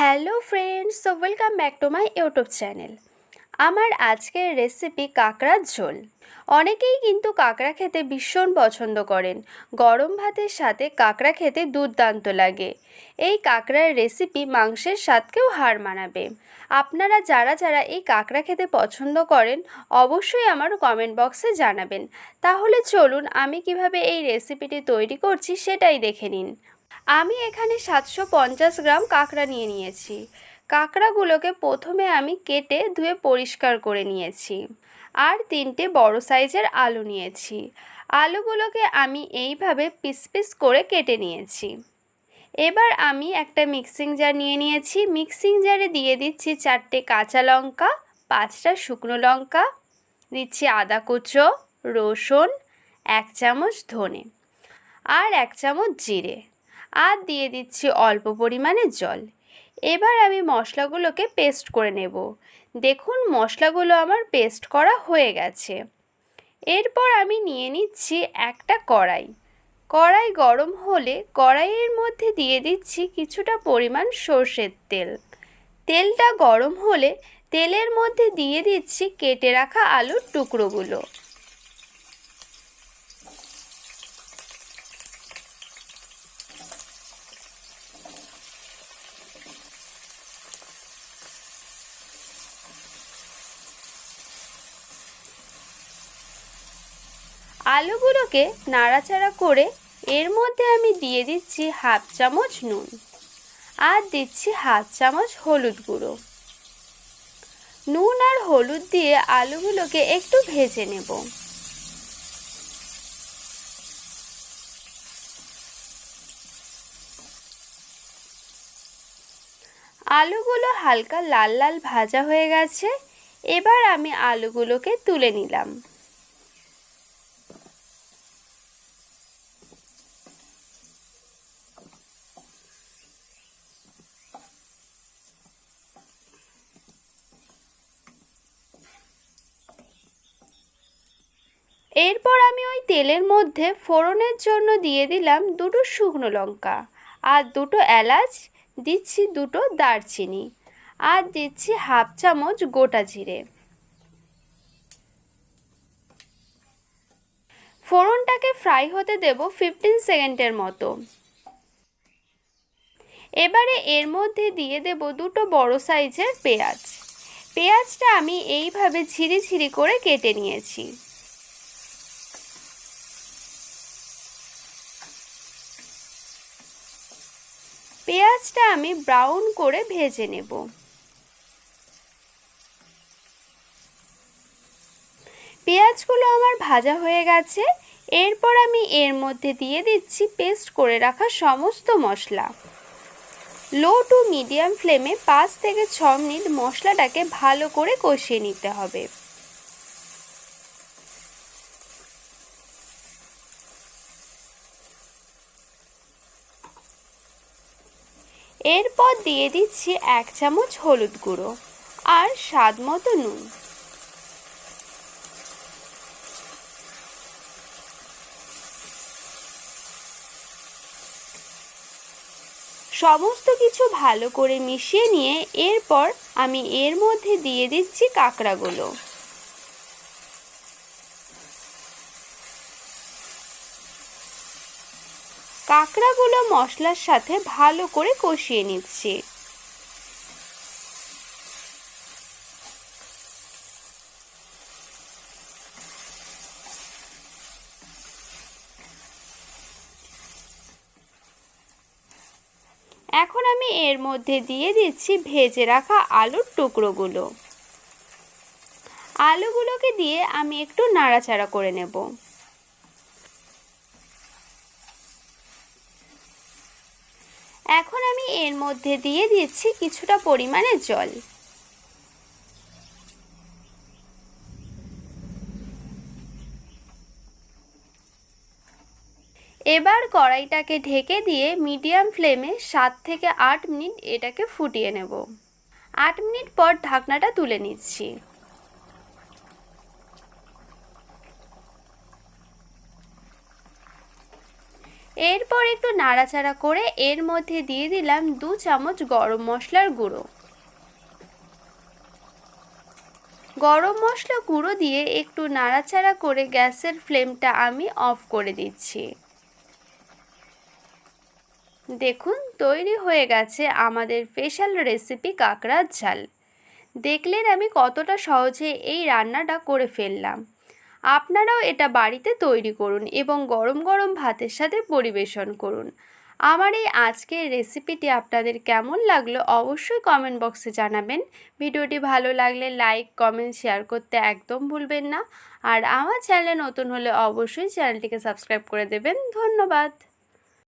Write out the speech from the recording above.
Hello friends so welcome back to my YouTube channel. আমার আজকের recipe কাঁকড়ার ঝোল। অনেকেই কিন্তু কাঁকড়া খেতে ভীষণ পছন্দ করেন। গরম ভাতের সাথে কাঁকড়া খেতে দুর্দান্ত লাগে। এই কাঁকড়ার রেসিপি মাংসের স্বাদকেও হার মানাবে। আপনারা যারা যারা এই কাঁকড়া খেতে পছন্দ করেন, অবশ্যই আমার কমেন্ট বক্সে জানাবেন। তাহলে চলুন আমি কীভাবে এই রেসিপিটি তৈরি করছি সেটাই দেখে নিন। আমি এখানে সাতশো পঞ্চাশ গ্রাম কাঁকড়া নিয়ে নিয়েছি। কাঁকড়াগুলোকে প্রথমে আমি কেটে ধুয়ে পরিষ্কার করে নিয়েছি। আর তিনটে বড় সাইজের আলু নিয়েছি। আলুগুলোকে আমি এইভাবে পিস পিস করে কেটে নিয়েছি। এবার আমি একটা মিক্সিং জার নিয়ে নিয়েছি। মিক্সিং জারে দিয়ে দিচ্ছি চারটে কাঁচা লঙ্কা, পাঁচটা শুকনো লঙ্কা, দিচ্ছি আদা কুচো, রসুন, এক চামচ ধনে, আর এক চামচ জিরে। আর দিয়ে দিচ্ছি অল্প পরিমাণে জল। এবার আমি মশলাগুলোকে পেস্ট করে নেব। দেখুন, মশলাগুলো আমার পেস্ট করা হয়ে গেছে। এরপর আমি নিয়ে নিচ্ছি একটা কড়াই। কড়াই গরম হলে কড়াইয়ের মধ্যে দিয়ে দিচ্ছি কিছুটা পরিমাণ সর্ষের তেল। তেলটা গরম হলে তেলের মধ্যে দিয়ে দিচ্ছি কেটে রাখা আলুর টুকরোগুলো। আলুগুলোকে নাড়াচাড়া করে এর মধ্যে আমি দিয়ে দিচ্ছি হাফ চামচ নুন আর দিচ্ছি হাফ চামচ হলুদ গুঁড়ো। নুন আর হলুদ দিয়ে আলুগুলোকে একটু ভেজে নেব। আলুগুলো হালকা লাল লাল ভাজা হয়ে গেছে। এবার আমি আলুগুলোকে তুলে নিলাম। এরপর আমি ওই তেলের মধ্যে ফোড়নের জন্য দিয়ে দিলাম দুটো শুকনো লঙ্কা আর দুটো এলাচ, দিচ্ছি দুটো দারচিনি আর দিচ্ছি হাফ চামচ গোটা জিরে। ফোড়নটাকে ফ্রাই হতে দেব ফিফটিন সেকেন্ডের মতো। এবারে এর মধ্যে দিয়ে দেব দুটো বড় সাইজের পেঁয়াজ। পেঁয়াজটা আমি এইভাবে ঝিরি ঝিরি করে কেটে নিয়েছি। পেঁয়াজটা আমি ব্রাউন করে ভেজে নেব। পেঁয়াজগুলো আমার ভাজা হয়ে গেছে। এরপর আমি এর মধ্যে দিয়ে দিচ্ছি পেস্ট করে রাখা সমস্ত মশলা। লো টু মিডিয়াম ফ্লেমে পাঁচ থেকে ছ মিনিট মশলাটাকে ভালো করে কষিয়ে নিতে হবে। এরপর দিয়ে দিচ্ছি এক চামচ হলুদ গুঁড়ো আর স্বাদ মতো নুন। সমস্ত কিছু ভালো করে মিশিয়ে নিয়ে এরপর আমি এর মধ্যে দিয়ে দিচ্ছি কাঁকড়াগুলো। কাঁকড়াগুলো মশলার সাথে ভালো করে কষিয়ে নিচ্ছি। এখন আমি এর মধ্যে দিয়ে দিচ্ছি ভেজে রাখা আলুর টুকরোগুলো। আলুগুলোকে দিয়ে আমি একটু নাড়াচাড়া করে নেব। এখন আমি এর মধ্যে দিয়ে দিচ্ছি কিছুটা পরিমাণে জল। এবার কড়াইটাকে ঢেকে দিয়ে মিডিয়াম ফ্লেমে সাত থেকে আট মিনিট এটাকে ফুটিয়ে নেব। আট মিনিট পর ঢাকনাটা তুলে নিচ্ছি। এরপর একটু নাড়াচাড়া করে এর মধ্যে দিয়ে দিলাম দু চামচ গরম মশলার গুঁড়ো। গরম মশলা গুঁড়ো দিয়ে একটু নাড়াচাড়া করে গ্যাসের ফ্লেমটা আমি অফ করে দিচ্ছি। দেখুন, তৈরি হয়ে গেছে আমাদের স্পেশাল রেসিপি কাঁকড়ার ঝাল। দেখলেন আমি কতটা সহজে এই রান্নাটা করে ফেললাম। আপনারাও এটা বাড়িতে তৈরি করুন এবং গরম গরম ভাতের সাথে পরিবেশন করুন। আমার এই আজকের রেসিপিটি আপনাদের কেমন লাগল অবশ্যই কমেন্ট বক্সে জানাবেন। ভিডিওটি ভালো লাগলে লাইক, কমেন্ট, শেয়ার করতে একদম ভুলবেন না। আর আমার চ্যানেলে নতুন হলে অবশ্যই চ্যানেলটিকে সাবস্ক্রাইব করে দেবেন। ধন্যবাদ।